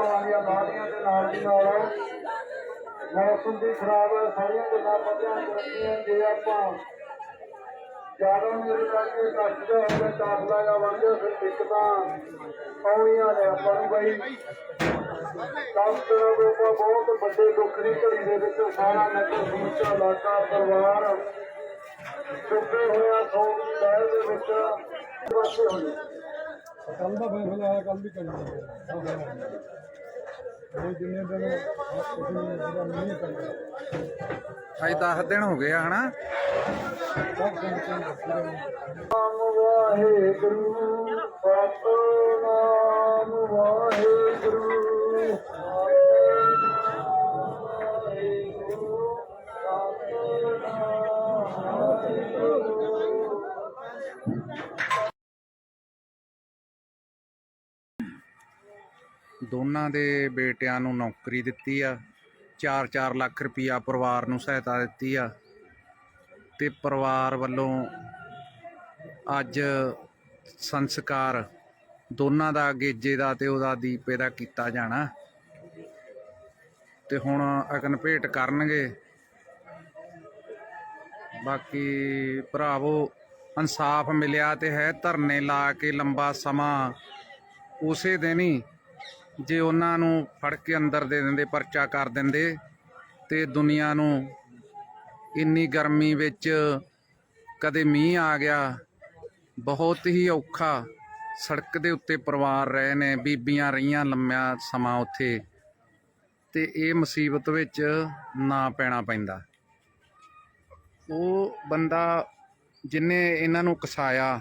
ਵਾਲੀਆਂ ਬਾਲੀਆਂ ਦੇ ਨਾਲ ਦੀ ਨਾਲ ਮੌਸਮ ਦੀ ਖਰਾਬ ਹੈ, ਸਾਰੀਆਂ ਗੱਲਾਂ ਆਪਾਂ ਧਿਆਨ ਜੇ ਆਪਾਂ ਜ਼ਿਆਦਾ ਮੇਰੇ ਕਰਕੇ ਘੱਟ ਹੋਵੇ, ਦਾਖਲਾ ਜਾਂ ਵੱਧ ਫਿਰ ਦਿੱਕਤਾਂ ਆਉਣੀਆਂ ਨੇ ਆਪਾਂ ਨੂੰ ਬਈ। ਦਸ ਦਿਨਾਂ ਬਹੁਤ ਵੱਡੇ ਦੁੱਖ ਦੀ ਘੜੀ ਦੇ ਵਿੱਚ ਸਾਰਾ ਨਗਰ, ਸਮੁੱਚਾ ਇਲਾਕਾ, ਪਰਿਵਾਰ ਡੁੱਬੇ ਹੋਇਆ ਸੋਗ ਦੀ ਲਹਿਰ ਦੇ ਵਿੱਚ ਵਸੇ ਹੋਏ। ਕੱਲ ਦਾ ਫੈਸਲਾ ਆਇਆ ਕੱਲ ਵੀ ਕਰਨਾ ਇਹ ਜਿੰਨੇ ਦਿਨ ਜਿਹੜਾ ਨਹੀਂ ਕਰਨਾ ਅੱਜ 10 ਦਿਨ ਹੋ ਗਏ ਆ ਹਨਾ? ਵਾਹਿਗੁਰੂ ਸਤਨਾਮ ਦੋਨਾਂ ਦੇ ਬੇਟਿਆਂ ਨੂੰ ਨੌਕਰੀ ਦਿੱਤੀ ਆ। 4-4 ਲੱਖ ਰੁਪਈਆ ਪਰਿਵਾਰ ਨੂੰ ਸਹਾਇਤਾ ਦਿੱਤੀ ਆ। ਤੇ ਪਰਿਵਾਰ ਵੱਲੋਂ ਅੱਜ ਸੰਸਕਾਰ ਦੋਨਾਂ ਦਾ, ਗੇਜੇ ਦਾ ਤੇ ਉਹਦਾ ਦੀਪੇ ਦਾ ਕੀਤਾ ਜਾਣਾ। ਤੇ ਹੁਣ ਅਗਨ ਭੇਟ ਕਰਨਗੇ। ਬਾਕੀ ਭਰਾਵੋ, ਇਨਸਾਫ ਮਿਲਿਆ ਤੇ ਹੈ ਧਰਨੇ ਲਾ ਕੇ ਲੰਬਾ ਸਮਾਂ। ਉਸੇ ਦਿਨ ਹੀ ਜੇ ਉਹਨਾਂ ਨੂੰ ਫੜ ਕੇ ਅੰਦਰ ਦੇ ਦਿੰਦੇ, ਪਰਚਾ ਕਰ ਦਿੰਦੇ, ਤੇ ਦੁਨੀਆ ਨੂੰ ਇੰਨੀ ਗਰਮੀ ਵਿੱਚ ਕਦੇ ਮੀਂਹ ਆ ਗਿਆ, ਬਹੁਤ ਹੀ ਔਖਾ ਸੜਕ ਦੇ ਉੱਤੇ ਪਰਿਵਾਰ ਰਹੇ ਨੇ, ਬੀਬੀਆਂ ਰਹੀਆਂ ਲੰਮਿਆ ਸਮਾਂ ਉੱਥੇ, ਤੇ ਇਹ ਮੁਸੀਬਤ ਵਿੱਚ ਨਾ ਪੈਣਾ ਪੈਂਦਾ। ਉਹ ਬੰਦਾ ਜਿਨੇ ਇਹਨਾਂ ਨੂੰ ਕਸਾਇਆ